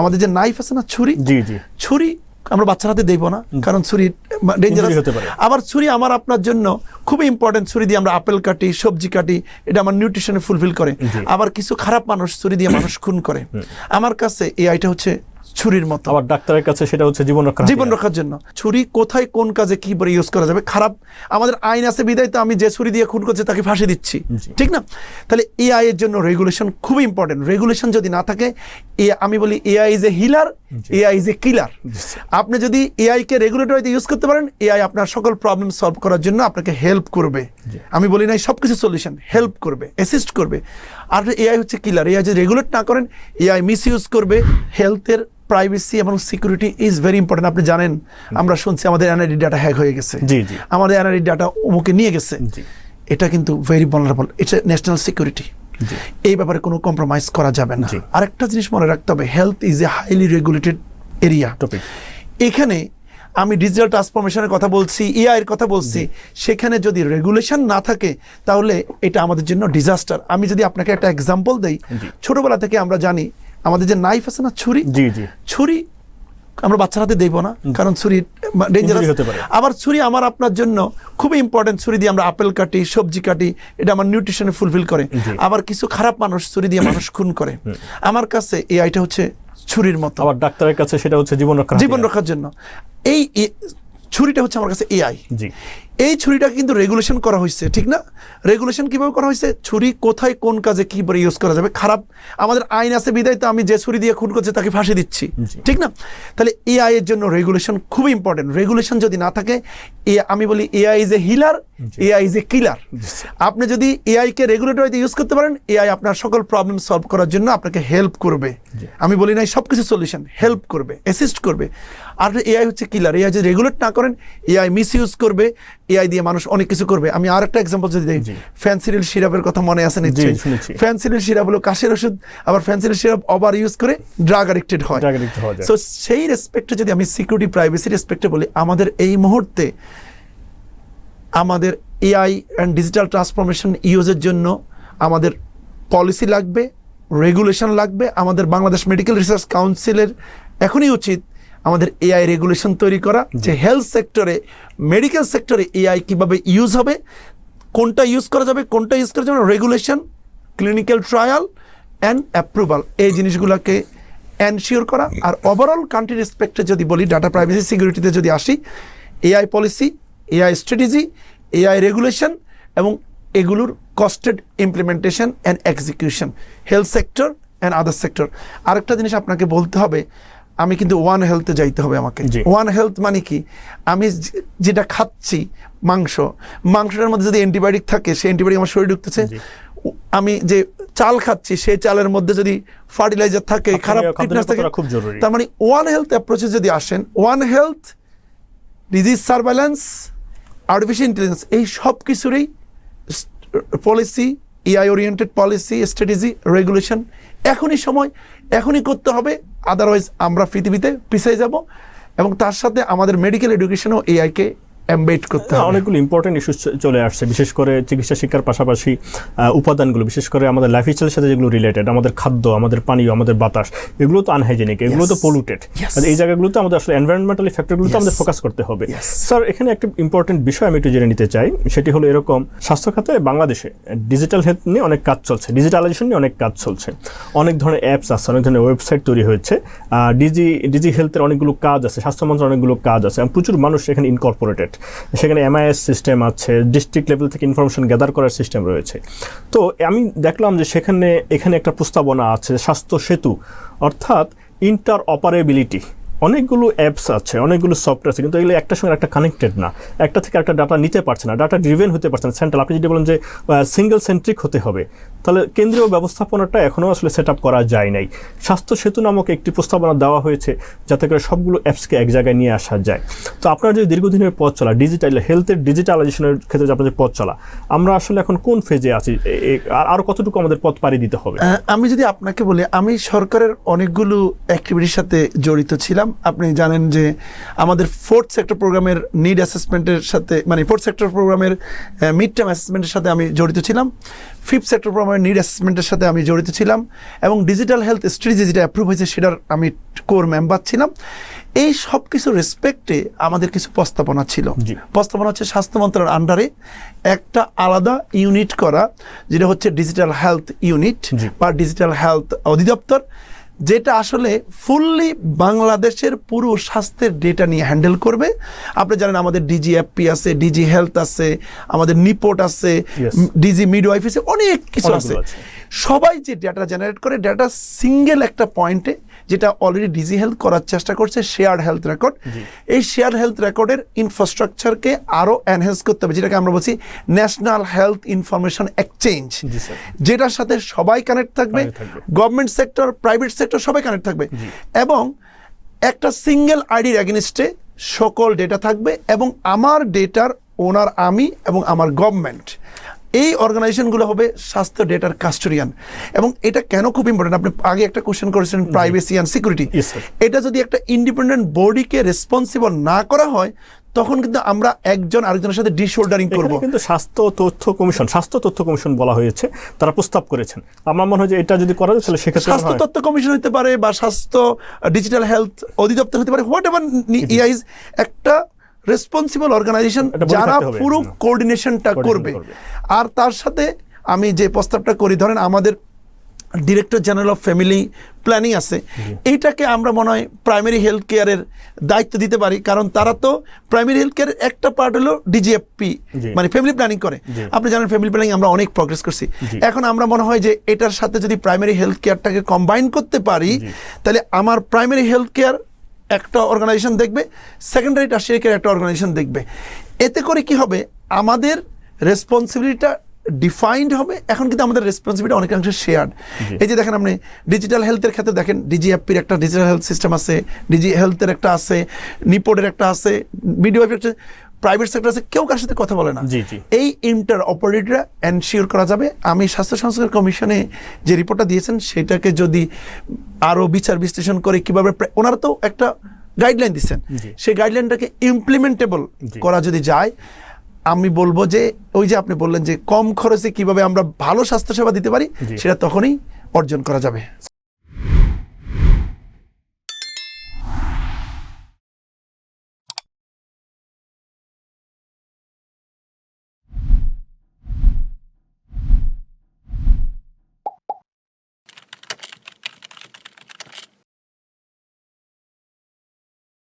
আমাদের যে নাইফ আছে না ছুরি? জি জি। ছুরি আমরা বাচ্চার হাতে দেবো না কারণ ছুরি ডেঞ্জারাস হতে পারে। আবার ছুরি আমার আপনার জন্য খুবই ইম্পর্টেন্ট ছুরি দিয়ে আমরা আপেল কাটি সবজি কাটি এটা আমার নিউট্রিশনে ফুলফিল করে। আবার কিছু খারাপ মানুষ ছুরি দিয়ে মানুষ খুন করে। আমার কাছে এই আইটা হচ্ছে ছুরির মতো। আবার ডাক্তারের কাছে সেটা হচ্ছে জীবন রক্ষা জীবন রক্ষার জন্য। ছুরি কোথায় কোন কাজে কি করে ইউজ করা যাবে? খারাপ আমাদের আইন আছে বিদায় তো আমি যে ছুরি দিয়ে খুন করছি তাকে ফাঁসি দিচ্ছি। ঠিক না? তাহলে এআই এর জন্য রেগুলেশন খুব ইম্পর্টেন্ট রেগুলেশন যদি না থাকে এ আমি বলি AI is a healer AI is a killer আপনি যদি এআই কে রেগুলেটরিতে ইউজ করতে পারেন এআই আপনার সকল প্রবলেম সলভ করার জন্য আপনাকে হেল্প করবে। আমি বলি নাই সব কিছু সলিউশন হেল্প করবে অ্যাসিস্ট করবে। আর এআই হচ্ছে কিলার এআই যদি রেগুলেট না করেন এআই মিস ইউজ করবে। হেলথের প্রাইভেসি এবং সিকিউরিটি ইজ ভেরি ইম্পর্টেন্ট আপনি জানেন। আমরা শুনছি আমাদের এনআইডি ডাটা হ্যাক হয়ে গেছে। আমাদের এনআইডি ডাটা অমুকে নিয়ে গেছে। এটা কিন্তু ভেরি ভালনারেবল এটা ন্যাশনাল সিকিউরিটি। এই ব্যাপারে কোনো কম্প্রোমাইজ করা যাবে না। আরেকটা জিনিস মনে রাখতে হবে health is a highly regulated area topic এখানে আমি ডিজিটাল ট্রান্সফরমেশনের কথা বলছি এআই এর কথা বলছি সেখানে যদি রেগুলেশন না থাকে তাহলে এটা আমাদের জন্য ডিজাস্টার আমি যদি আপনাকে একটা এক্সাম্পল দেই ছোটবেলা থেকে আমরা জানি আমাদের যে নাইফ আছে না ছুরি? ছুরি আমরা বাচ্চার হাতে দেবো না কারণ ছুরি ডেঞ্জারাস হতে পারে। আবার ছুরি আমার আপনার জন্য খুবই ইম্পর্টেন্ট ছুরি দিয়ে আমরা আপেল কাটি সবজি কাটি এটা আমার নিউট্রিশনে ফুলফিল করে। আবার কিছু খারাপ মানুষ ছুরি দিয়ে মানুষ খুন করে। আমার কাছে এই আইটা হচ্ছে ছুরির মতো। আবার ডাক্তারের কাছে সেটা হচ্ছে জীবন রক্ষা জীবন রক্ষার জন্য। এই ছুরিটা হচ্ছে আমার কাছে এআই জি। এই ছুরিটা কিন্তু রেগুলেশন করা হয়েছে ঠিক না? রেগুলেশন কীভাবে করা হয়েছে ছুরি কোথায় কোন কাজে কি করে ইউজ করা যাবে? খারাপ। আমাদের আইন আছে বিদায় তো আমি যে ছুরি দিয়ে খুন করছি তাকে ফাঁসি দিচ্ছি ঠিক না? তাহলে এআই এর জন্য রেগুলেশন খুবই ইম্পর্টেন্ট রেগুলেশন যদি না থাকে এ আমি বলি AI is a healer AI is a killer আপনি যদি এআই কে রেগুলেটরিতে ইউজ করতে পারেন এআই আপনার সকল প্রবলেম সলভ করার জন্য আপনাকে হেল্প করবে। আমি বলি নাই সব কিছু সলিউশন হেল্প করবে অ্যাসিস্ট করবে। আর এআই হচ্ছে কিলার এআই যদি রেগুলেট না করেন এআই মিস ইউজ করবে এআই দিয়ে মানুষ অনেক কিছু করবে আমি আর একটা এক্সাম্পল যদি দিই জি। ফ্যান্সিডিল সিরাপের কথা মনে আছে নিশ্চয়ই শুনেছি। ফ্যান্সিডিল সিরাপ হলো কাশের ওষুধ আবার ফ্যান্সিডিল সিরাপ ওভার ইউজ করে ড্রাগ অ্যাডিক্টেড হয় সো সেই রেসপেক্টে যদি আমি সিকিউরিটি প্রাইভেসি রেসপেক্টে বলি আমাদের এই মুহূর্তে আমাদের এআই অ্যান্ড ডিজিটাল ট্রান্সফরমেশন ইউজের জন্য আমাদের পলিসি লাগবে রেগুলেশন লাগবে আমাদের বাংলাদেশ মেডিকেল রিসার্চ কাউন্সিলের এখনই উচিত আমাদের এআই রেগুলেশন তৈরি করা যে হেলথ সেক্টরে মেডিকেল সেক্টরে এআই কীভাবে ইউজ হবে কোনটা ইউজ করা যাবে কোনটা ইউজ করা যাবে regulation clinical trial and approval এই জিনিসগুলোকে এনশিওর করা। আর ওভারঅল কান্ট্রি রেসপেক্টে যদি বলি ডাটা প্রাইভেসি সিকিউরিটিতে যদি আসি AI policy AI strategy AI regulation এবং এগুলোর costed implementation and execution health sector and other sector আরেকটা জিনিস আপনাকে বলতে হবে আমি কিন্তু ওয়ান হেলথে যাইতে হবে আমাকে। ওয়ান হেলথ মানে কি? আমি যেটা খাচ্ছি মাংস মাংসটার মধ্যে যদি অ্যান্টিবায়োটিক থাকে সেই অ্যান্টিবায়োটিক আমার শরীরে ঢুকতেছে। আমি যে চাল খাচ্ছি সেই চালের মধ্যে যদি ফার্টিলাইজার থাকে খারাপ ফিটনেস থাকে খুব জরুরি। তার মানে ওয়ান হেলথ অ্যাপ্রোচে যদি আসেন one health disease surveillance artificial intelligence এই সব কিছুরই policy AI oriented policy strategy regulation এখনই সময়, এখনই করতে হবে। আদারওয়াইজ আমরা পৃথিবীতে পিছিয়ে যাব এবং তার সাথে আমাদের মেডিকেল এডুকেশনও এআইকে এমবেড করতে হবে। অনেকগুলো ইম্পর্টেন্ট ইস্যু চলে আসছে বিশেষ করে চিকিৎসা শিক্ষার পাশাপাশি উপাদানগুলো বিশেষ করে আমাদের লাইফ লাইফস্টাইলের সাথে যেগুলো রিলেটেড আমাদের খাদ্য আমাদের পানীয় আমাদের বাতাস এগুলো তো আনহাইজেনিক এগুলো তো Yes. এই জায়গাগুলোতে আমাদের আসলে এনভায়রনমেন্টালি ফ্যাক্টরগুলোতে Yes. আমাদের ফোকাস করতে হবে। স্যার এখানে একটা ইম্পর্টেন্ট বিষয় আমি একটু জেনে নিতে চাই সেটি হলো এরকম স্বাস্থ্য খাতে বাংলাদেশে ডিজিটাল হেলথ নিয়ে অনেক কাজ চলছে ডিজিটালাইজেশন নিয়ে অনেক কাজ চলছে। অনেক ধরনের অ্যাপস আছে অনেক ধরনের ওয়েবসাইট তৈরি হয়েছে ডিজি ডিজি হেলথের অনেকগুলো কাজ আছে স্বাস্থ্য মন্ত্রণালয়ের অনেকগুলো কাজ আছে এবং প্রচুর মানুষ এখানে ইনকর্পোরেটেড সেখানে এমআইএস সিস্টেম আছে ডিস্ট্রিক্ট লেভেল থেকে ইনফরমেশন গ্যাদার করার সিস্টেম রয়েছে। তো আমি দেখলাম যে সেখানে, এখানে একটা প্রস্তাবনা আছে, স্বাস্থ্য সেতু, অর্থাৎ ইন্টার অপারেবিলিটি অনেকগুলো অ্যাপস আছে, অনেকগুলো সফটওয়্যার আছে, কিন্তু এগুলো একটার সঙ্গে একটা কানেক্টেড না। একটা থেকে একটা ডাটা নিতে পারছে না ডাটা ড্রিভেন হতে পারছে না। সেন্ট্রাল আপনি যদি বলেন যে সিঙ্গেল সেন্ট্রিক হতে হবে তাহলে কেন্দ্রীয় ব্যবস্থাপনাটা এখনও আসলে সেট করা যায় নাই। স্বাস্থ্য সেতু নামক একটি প্রস্তাবনা দেওয়া হয়েছে, যাতে করে সবগুলো অ্যাপসকে এক জায়গায় নিয়ে আসা যায়। তো আপনার যে দীর্ঘদিনের পথ চলা ডিজিটাল হেলথের ডিজিটালাইজেশনের ক্ষেত্রে যে আপনাদের পথ চলা, আমরা আসলে এখন কোন ফেজে আছি? আর, আরও কতটুকু আমাদের পথ পাড়ি দিতে হবে? আমি যদি আপনাকে বলি, আমি সরকারের অনেকগুলো অ্যাক্টিভিটির সাথে জড়িত ছিলাম। আপনি জানেন যে আমাদের ফোর্থ সেক্টর প্রোগ্রামের নিড অ্যাসেসমেন্টের সাথে মানে ফোর্থ সেক্টর প্রোগ্রামের মিড টার্ম অ্যাসেসমেন্টের সাথে আমি জড়িত ছিলাম। ফিফথ সেক্টর প্রোগ্রামের নিড অ্যাসেসমেন্টের সাথে আমি জড়িত ছিলাম এবং ডিজিটাল হেলথ স্ট্র্যাটেজি যেটা অ্যাপ্রুভ হয়েছে সেটার আমি কোর মেম্বার ছিলাম। এই সব কিছু রেসপেক্টে আমাদের কিছু প্রস্তাবনা ছিল। প্রস্তাবনা হচ্ছে স্বাস্থ্য মন্ত্রণালয়ের আন্ডারে একটা আলাদা ইউনিট করা যেটা হচ্ছে ডিজিটাল হেলথ ইউনিট বা ডিজিটাল হেলথ অধিদপ্তর। যেটা আসলে ফুললি বাংলাদেশের পুরো স্বাস্থ্যের ডেটা নিয়ে হ্যান্ডেল করবে আপনি জানেন আমাদের ডিজি ডিজিএফপি আছে ডিজি হেলথ আছে আমাদের নিপোর্ট আছে. ডিজি মিডওয়াইফ আছে অনেক কিছু আছে। সবাই যে ডাটা জেনারেট করে ডাটা সিঙ্গেল একটা পয়েন্টে যেটা অলরেডি ডিজি হেলথ করার চেষ্টা করছে শেয়ার হেলথ রেকর্ড এই শেয়ার হেলথ রেকর্ডের ইনফ্রাস্ট্রাকচারকে আরও এনহেন্স করতে হবে যেটাকে আমরা বলছি ন্যাশনাল হেলথ ইনফরমেশন এক্সচেঞ্জ যেটার সাথে সবাই কানেক্ট থাকবে থাকবে। গভর্নমেন্ট সেক্টর প্রাইভেট সেক্টর সবাই কানেক্ট থাকবে। এবং একটা সিঙ্গেল আইডির অ্যাগেনিস্টে সকল ডেটা থাকবে এবং আমার ডেটার ওনার আমি এবং আমার গভর্নমেন্ট এই অর্গানাইজেশনগুলো হবে স্বাস্থ্য ডেটার কাস্টোরিয়ান এবং এটা কেন খুব ইম্পর্টেন্ট আপনি আগে একটা কোশ্চেন করেছেন প্রাইভেসি অ্যান্ড সিকিউরিটি এটা যদি একটা ইন্ডিপেন্ডেন্ট বডিকে রেসপন্সিবল না করা হয় তখন কিন্তু আমরা একজন আরেকজনের সাথে ডিসঅর্ডারিং করব। এখানে কিন্তু স্বাস্থ্য তথ্য কমিশন স্বাস্থ্য তথ্য কমিশন বলা হয়েছে তারা প্রস্তাব করেছেন। আমার মনে হয় যে এটা যদি করা যায় তাহলে সেক্ষেত্রে স্বাস্থ্য তথ্য কমিশন হতে পারে বা স্বাস্থ্য ডিজিটাল হেলথ অধিদপ্তর হতে পারে হোয়াট এভার ইআইজ একটা রেসপন্সিবল অর্গানাইজেশন যারা পুরো। কোঅর্ডিনেশনটা করবে। আর তার সাথে আমি যে প্রস্তাবটা করি ধরেন আমাদের director general of family planning আছে। এইটাকে আমরা মনে হয় প্রাইমারি হেলথ কেয়ারের দায়িত্ব দিতে পারি কারণ তারা তো প্রাইমারি হেলথ কেয়ারের একটা পার্ট হলো ডিজিএফপি মানে ফ্যামিলি প্ল্যানিং করে। আপনি জানেন ফ্যামিলি প্ল্যানিং আমরা অনেক প্রগ্রেস করছি। এখন আমরা মনে হয় যে এটার সাথে যদি প্রাইমারি হেলথ কেয়ারটাকে কম্বাইন করতে পারি তাহলে আমার প্রাইমারি হেলথ কেয়ার একটা অর্গানাইজেশন দেখবে সেকেন্ডারি টার্সিয়ারি কেয়ার একটা অর্গানাইজেশন দেখবে। এতে করে কি হবে? আমাদের রেসপন্সিবিলিটিটা ডিফাইন্ড হবে এখন কিন্তু আমাদের রেসপন্সিবিলিটি অনেকাংশে শেয়ার্ড এই যে দেখেন আপনি ডিজিটাল হেলথের ক্ষেত্রে দেখেন ডিজি ডিজিএফপির একটা ডিজিটাল হেলথ সিস্টেম আছে ডিজি হেলথের একটা আছে নিপোডের একটা আছে মিডিওয়াইফ একটা প্রাইভেট সেক্টর আছে কেউ কার সাথে কথা বলে না। এই ইন্টার অপারেটররা এনশিওর করা যাবে। আমি স্বাস্থ্য সংস্কার কমিশনে যে রিপোর্টটা দিয়েছেন সেটাকে যদি আরও বিচার বিশ্লেষণ করে কীভাবে ওনারা তো একটা গাইডলাইন দিচ্ছেন। সেই গাইডলাইনটাকে ইমপ্লিমেন্টেবল করা যদি যায় আমি বলব যে ওই যে আপনি বললেন যে কম খরচে কীভাবে আমরা ভালো স্বাস্থ্যসেবা দিতে পারি সেটা তখনই অর্জন করা যাবে।